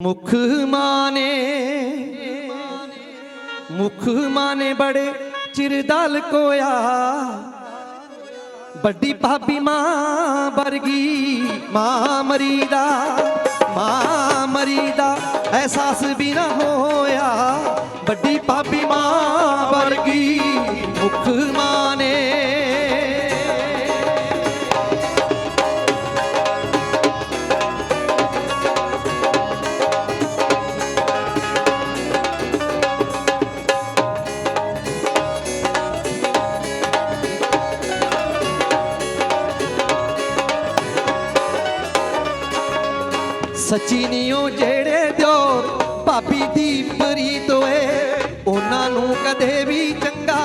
ਮੁਖ ਮਾਨੇ ਮੁਖ ਮਾਨੇ ਬੜੇ ਚਿਰਦਲ ਕੋਇਆ। ਵੱਡੀ ਭਾਬੀ ਮਾਂ ਵਰਗੀ, ਮਾਂ ਮਰੀਦਾ ਮਾਂ ਮਰੀਦਾ, ਅਹਿਸਾਸ ਵੀ ਨਾ ਹੋਇਆ। ਵੱਡੀ ਭਾਬੀ ਮਾਂ ਵਰਗੀ, ਮੁਖ ਮਾਂ ਸੱਚੀ ਨੀ ਉਹ ਜਿਹੜੇ ਦਿਓ ਭਾਬੀ ਦੀ ਪ੍ਰੀਤ ਓਏ ਉਹਨਾਂ ਨੂੰ ਕਦੇ ਵੀ ਚੰਗਾ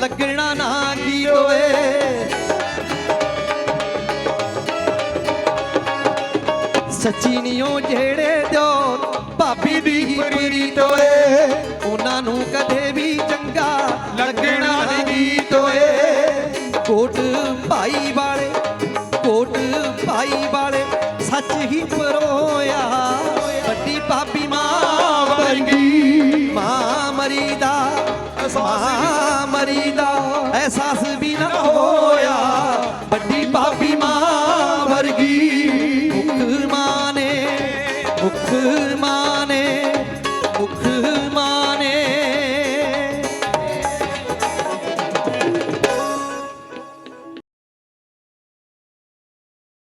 ਲੱਗਣਾ ਨਾ ਕੀ ਓਏ ਸੱਚੀ ਨੀ ਉਹ ਜਿਹੜੇ ਦਿਓ ਭਾਬੀ ਦੀ ਪ੍ਰੀਤ ਓਏ ਉਹਨਾਂ ਨੂੰ ਕਦੇ ਵੀ ਚੰਗਾ ਲੱਗਣਾ ਨਹੀਂ ਓਏ ਕੋਟ ਭਾਈ ਵਾਲੇ, ਕੋਟ ਭਾਈ ਵਾਲੇ, ਸੱਚ ਹੀ ਪਰੋਇਆ ਮਰੀਦਾ ਮਰੀ ਦਾ ਅਹਿਸਾਸ ਵੀ ਨਾ ਹੋਇਆ। ਵੱਡੀ ਭਾਬੀ ਮਾਂ ਵਰਗੀ। ਮੁਖ ਮਾਨੇ ਮੁਖ ਮਾਨੇ